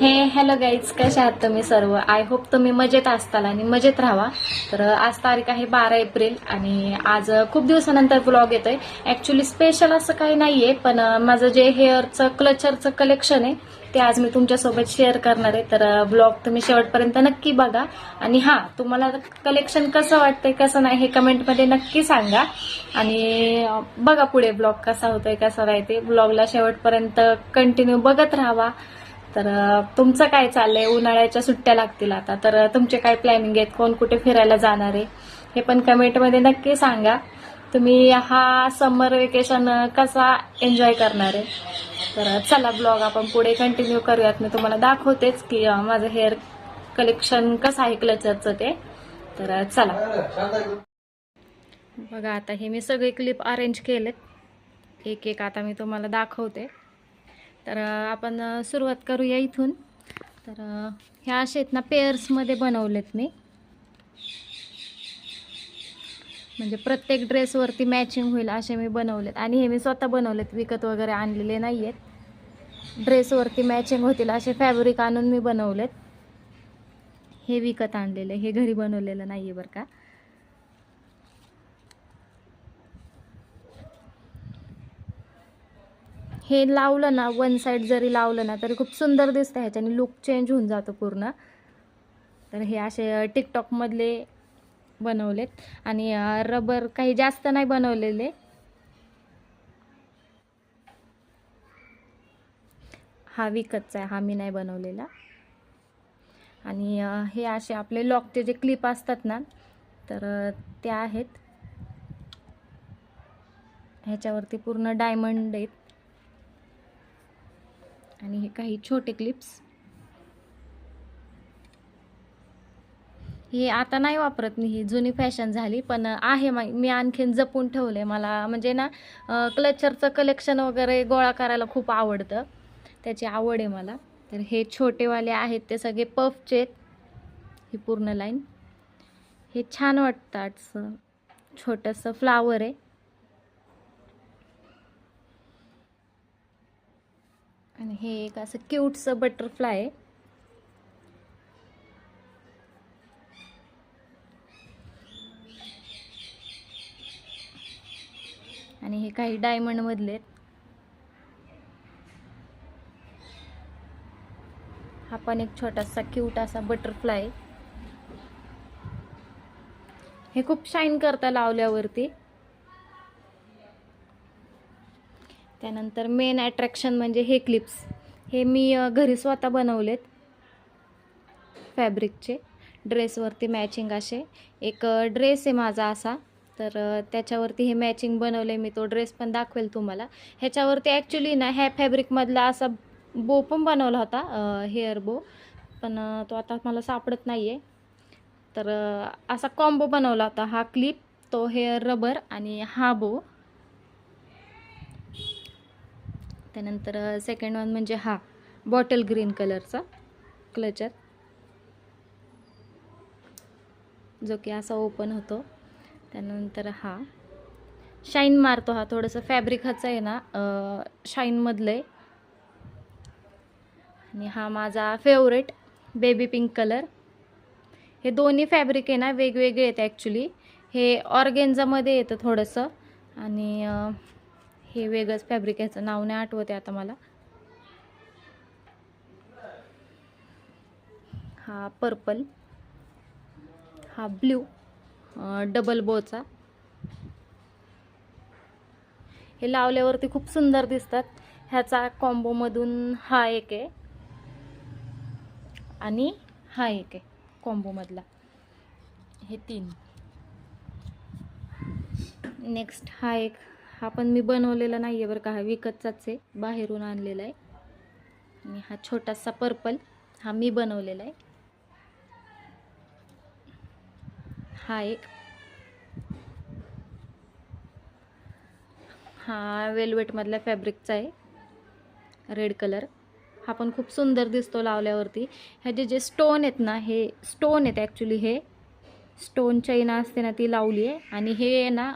हे hello guys कशा आहात तुम्ही सर्व? आय होप तुम्ही मजेत असताल आणि मजेत राहावा. तर आज तारीख आहे बारा एप्रिल आणि आज खूप दिवसानंतर ब्लॉग येतोय. ऍक्च्युली स्पेशल असं काही नाहीये पण माझं जे हेअरचं क्लचरचं कलेक्शन आहे ते आज मी तुमच्यासोबत शेअर करणार आहे. तर ब्लॉग तुम्ही शेवटपर्यंत नक्की बघा. आणि हा तुम्हाला कलेक्शन कसं वाटतंय कसं नाही हे कमेंटमध्ये नक्की सांगा. आणि बघा पुढे ब्लॉग कसा होतोय कसा नाही ते ब्लॉगला शेवटपर्यंत कंटिन्यू बघत राहावा. तर तुमचं काय चाललंय? उन्हाळ्याच्या सुट्ट्या लागतील आता. तर तुमचे काय प्लॅनिंग आहेत? कोण कुठे फिरायला जाणार आहे? हे पण कमेंटमध्ये नक्की सांगा. तुम्ही हा समर वेकेशन कसा एन्जॉय करणार आहे? तर चला ब्लॉग आपण पुढे कंटिन्यू करूयात. मी तुम्हाला दाखवतेच की माझं हेअर कलेक्शन कसं आहे क्लचरचं ते. तर चला. बघा आता हे मी सगळे क्लिप अरेंज केलेत. एक एक आता मी तुम्हाला दाखवते. तर आपण सुरुवात करूया इथून. तर ह्या अशा आहेत ना पेअर्समध्ये बनवलेत मी. म्हणजे प्रत्येक ड्रेसवरती मॅचिंग होईल असे मी बनवलेत. आणि हे मी स्वतः बनवलेत विकत वगैरे आणलेले नाही आहेत ड्रेसवरती मॅचिंग होतील असे फॅब्रिक आणून मी बनवलेत. हे विकत आणलेले हे घरी बनवलेलं नाही आहे बरं का. हे लावलं ना वन साईड जरी लावलं ना तरी खूप सुंदर दिसतं ह्याच्याने. लुक चेंज होऊन जातो पूर्ण. तर हे असे टिकटॉकमधले बनवलेत. आणि रबर काही जास्त नाही बनवलेले. हा विकतचा आहे हा मी नाही बनवलेला. आणि हे असे आपले लॉकचे जे क्लिप असतात ना तर त्या ते आहेत. ह्याच्यावरती पूर्ण डायमंड आहेत. आणि हे काही छोटे क्लिप्स हे आता नाही वापरत मी ही जुनी फॅशन झाली पण आहे मा- मी आणखीन जपून ठेवले मला. म्हणजे ना क्लचरचं कलेक्शन वगैरे गोळा करायला खूप आवडतं. त्याची आवड आहे मला. तर हे छोटेवाले आहेत ते सगळे पफचे आहेत. ही पूर्ण लाईन हे छान वाटतं असं छोटंसं फ्लावर आहे. आणि हे एक असं क्यूटचं बटरफ्लाय आहे आणि हे काही डायमंड मधले आहेत. हा पण एक छोटासा क्यूट असा बटरफ्लाय हे खूप शाईन करता लावल्यावरती. त्यानंतर मेन अट्रॅक्शन म्हणजे हे क्लिप्स हे मी घरी स्वतः बनवलेत. फॅब्रिकचे ड्रेसवरती मॅचिंग असे. एक ड्रेस आहे माझा असा. तर त्याच्यावरती हे मॅचिंग बनवले मी. तो ड्रेस पण दाखवेल तुम्हाला. ह्याच्यावरती ॲक्च्युली ना ह्या फॅब्रिकमधला असा बो पण बनवला होता हेअर बो पण तो आता मला सापडत नाही आहे तर असा कॉम्बो बनवला होता हा क्लिप तो हेअर रबर आणि हा बो त्यानंतर सेकंड वन म्हणजे हा बॉटल ग्रीन कलरचा क्लचर जो की असा ओपन होतो. त्यानंतर हा शाईन मारतो हा थोडंसं फॅब्रिक आहे ना शाईनमधलं आहे. आणि हा माझा फेवरेट बेबी पिंक कलर हे दोन्ही फॅब्रिक आहे ना वेगवेगळे आहेत ॲक्च्युली हे ऑर्गेन्झामध्ये येतं थोडंसं. आणि हे वेगळंच फॅब्रिक याचं नाव नाही आठवते आता मला. हा पर्पल हा ब्ल्यू डबल बोचा हे लावल्यावरती खूप सुंदर दिसतात. ह्याचा कॉम्बोमधून हा एक आहे आणि हा एक आहे कॉम्बोमधला हे तीन. नेक्स्ट हा एक हा पण मी बनवलेला नाही आहे बरं का हा विकतचाच आहे बाहेरून आणलेला आहे. आणि हा छोटासा पर्पल हा मी बनवलेला आहे. हा एक. हा वेल्वेटमधल्या फॅब्रिकचा आहे रेड कलर हा पण खूप सुंदर दिसतो लावल्यावरती. ह्याचे जे स्टोन आहेत ना हे स्टोन आहेत ॲक्च्युली हे. स्टोन चैन असते ना ती लावली आहे. आणि हे आहे ना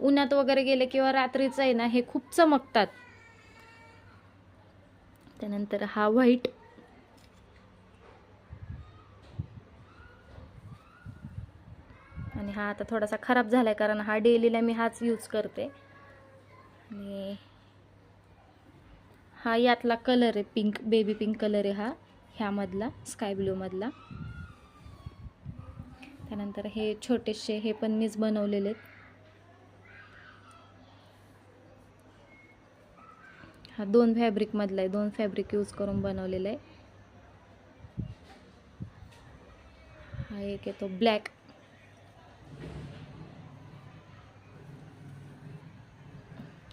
उन्हात वगैरे गेले किंवा रात्रीचं आहे ना हे खूप चमकतात. त्यानंतर हा व्हाईट आणि हा आता थोडासा खराब झाला आहे कारण हा डेलीला मी हाच यूज करते. आणि हा यातला कलर आहे पिंक बेबी पिंक कलर आहे हा ह्यामधला स्काय ब्लूमधला त्यानंतर हे छोटेसे हे पण मीच बनवलेले आहेत. हा दोन फॅब्रिकमधला आहे. दोन फॅब्रिक यूज करून बनवलेला आहे. हा एक येतो ब्लॅक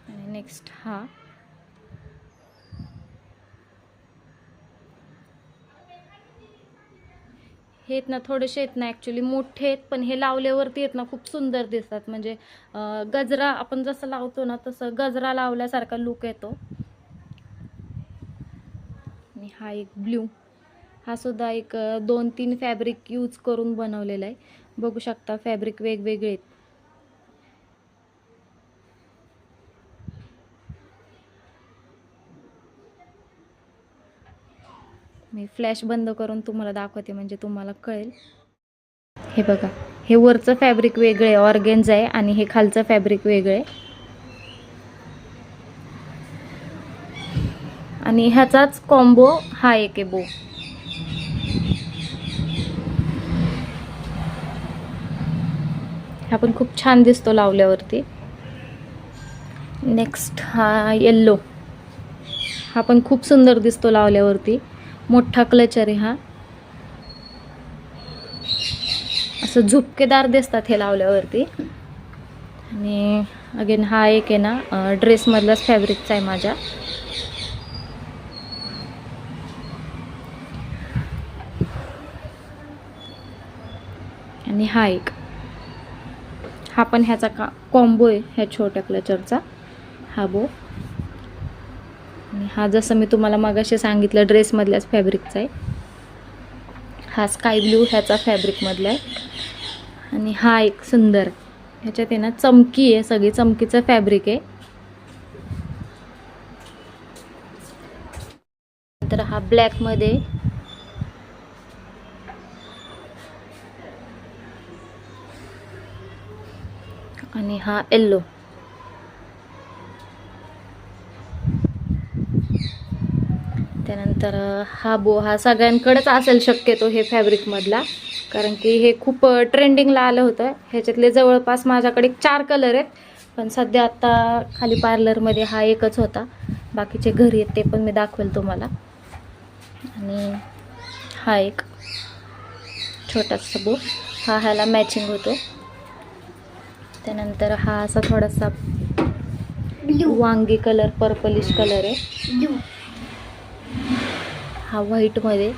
आणि नेक्स्ट हा हे आहेत ना थोडेसे आहेत ना ॲक्च्युली मोठे आहेत पण हे लावल्यावरती आहेत ना खूप सुंदर दिसतात. म्हणजे गजरा आपण जसं लावतो ना तसं गजरा लावल्यासारखा लुक येतो. आणि हा एक ब्ल्यू हा सुद्धा एक दोन तीन फॅब्रिक यूज करून बनवलेला आहे. बघू शकता फॅब्रिक वेगवेगळे आहेत. मी फ्लॅश बंद करून तुम्हाला दाखवते म्हणजे तुम्हाला कळेल. हे बघा हे वरचं फॅब्रिक वेगळं आहे आहे आणि हे खालचं फॅब्रिक वेगळे. आहे आणि ह्याचाच कॉम्बो हा एक आहे बो. हा पण खूप छान दिसतो लावल्यावरती. नेक्स्ट हा येल्लो हा पण खूप सुंदर दिसतो लावल्यावरती. मोठा क्लचर आहे हा. असं झुपकेदार दिसतात हे लावल्यावरती. आणि अगेन हा एक आहे ना ड्रेसमधलाच फॅब्रिकचा आहे माझ्या. आणि हा एक. हा पण ह्याचा का कॉम्बो आहे ह्या छोट्या क्लचरचा. हा बो. आणि हा जसं मी तुम्हाला मगाशी सांगितलं ड्रेसमधल्याच फॅब्रिकचा आहे. हा स्काय ब्ल्यू ह्याचा फॅब्रिकमधला आहे. आणि हा एक सुंदर ह्याच्यात आहे ना चमकी आहे सगळी चमकीचं फॅब्रिक आहे. नंतर हा ब्लॅकमध्ये आणि हा येल्लो अ, हा बो हा सगळ्यांकडेच असेल शक्यतो हे फॅब्रिकमधला कारण की हे खूप ट्रेंडिंगला आलं होतं. ह्याच्यातले जवळपास माझ्याकडे चार कलर आहेत. पण सध्या आत्ता खाली पार्लरमध्ये हा एकच होता. बाकीचे घरी आहेत ते पण मी दाखवेल तुम्हाला. आणि हा एक छोटासा बो हा ह्याला मॅचिंग होतो. त्यानंतर हा असा थोडासा वांगी कलर पर्पलिश कलर आहे. हा व्हाईटमध्ये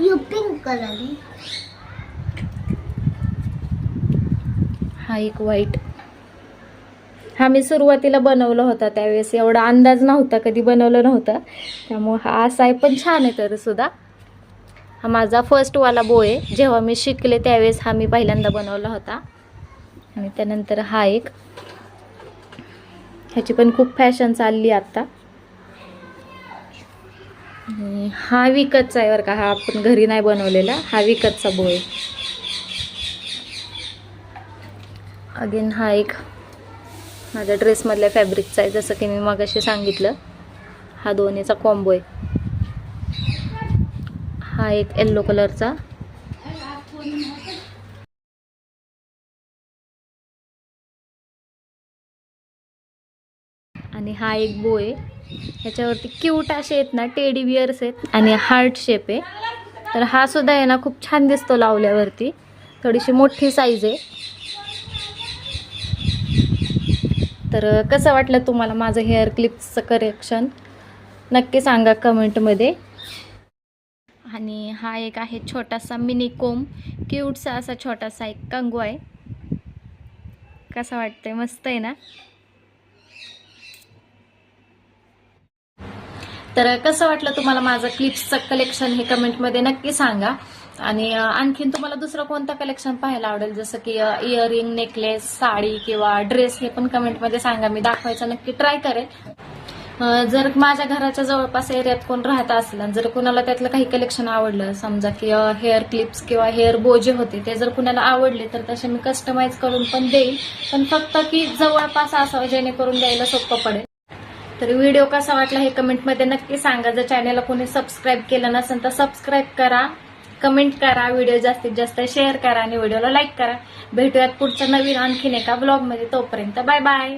यू पिंक कलर हा एक व्हाईट. हा मी सुरुवातीला बनवला होता त्यावेळेस. एवढा अंदाज नव्हता कधी बनवलं नव्हतं. त्यामुळं हा असा आहे पण छान आहे तरी सुद्धा. हा माझा फर्स्टवाला बो आहे. जेव्हा मी शिकले त्यावेळेस हा मी पहिल्यांदा बनवला होता. आणि त्यानंतर हा एक. ह्याची पण खूप फॅशन चालली आत्ता हा विकतचा आहे बरं का हा आपण घरी नाही बनवलेला हा विकतचा बो आहे अगेन हा एक माझ्या ड्रेसमधल्या फॅब्रिकचा आहे जसं की मी मगाशी सांगितलं हा दोन्हीचा कॉम्बो आहे. हा एक येल्लो कलरचा आणि हा एक बो आहे. ह्याच्यावरती क्यूट असे आहेत ना टेडी बिअर्स आहेत आणि हार्ट शेप आहे. तर हा सुद्धा आहे ना खूप छान दिसतो लावल्यावरती. थोडीशी मोठी साईज आहे. तर कसं वाटलं तुम्हाला माझं हेअर क्लिप्सचं करेक्शन नक्की सांगा कमेंटमध्ये आणि हा एक आहे छोटासा मिनी कोम क्यूटसा असा छोटासा एक कंगू आहे. कसा वाटतंय? मस्त आहे ना? तर कसं वाटलं तुम्हाला माझं क्लिप्सचं कलेक्शन हे कमेंटमध्ये नक्की सांगा. आणि आणखीन तुम्हाला दुसरं कोणतं कलेक्शन पाहायला आवडेल? जसं की इयरिंग नेकलेस साडी किंवा ड्रेस हे पण कमेंटमध्ये सांगा. मी दाखवायचं नक्की ट्राय करेल जर माझ्या घराच्या जवळपास एरियात कोण राहत असलं जर कुणाला त्यातलं काही कलेक्शन आवडलं समजा की हेअर क्लिप्स किंवा हेअर बोजे होते ते जर कुणाला आवडले तर तसे मी कस्टमाइज करून पण देईल पण फक्त की जवळपास असावं जेणेकरून द्यायला सोपं पडेल. तर व्हिडिओ कसा वाटला हे कमेंटमध्ये नक्की सांगा. जर चॅनलला कोणी सबस्क्राईब केलं नसेल तर सबस्क्राईब करा. कमेंट करा. व्हिडिओ जास्तीत जास्त शेअर करा आणि व्हिडिओला लाईक करा. भेटूयात पुढच्या नवीन आणखीन एका ब्लॉगमध्ये तोपर्यंत बाय बाय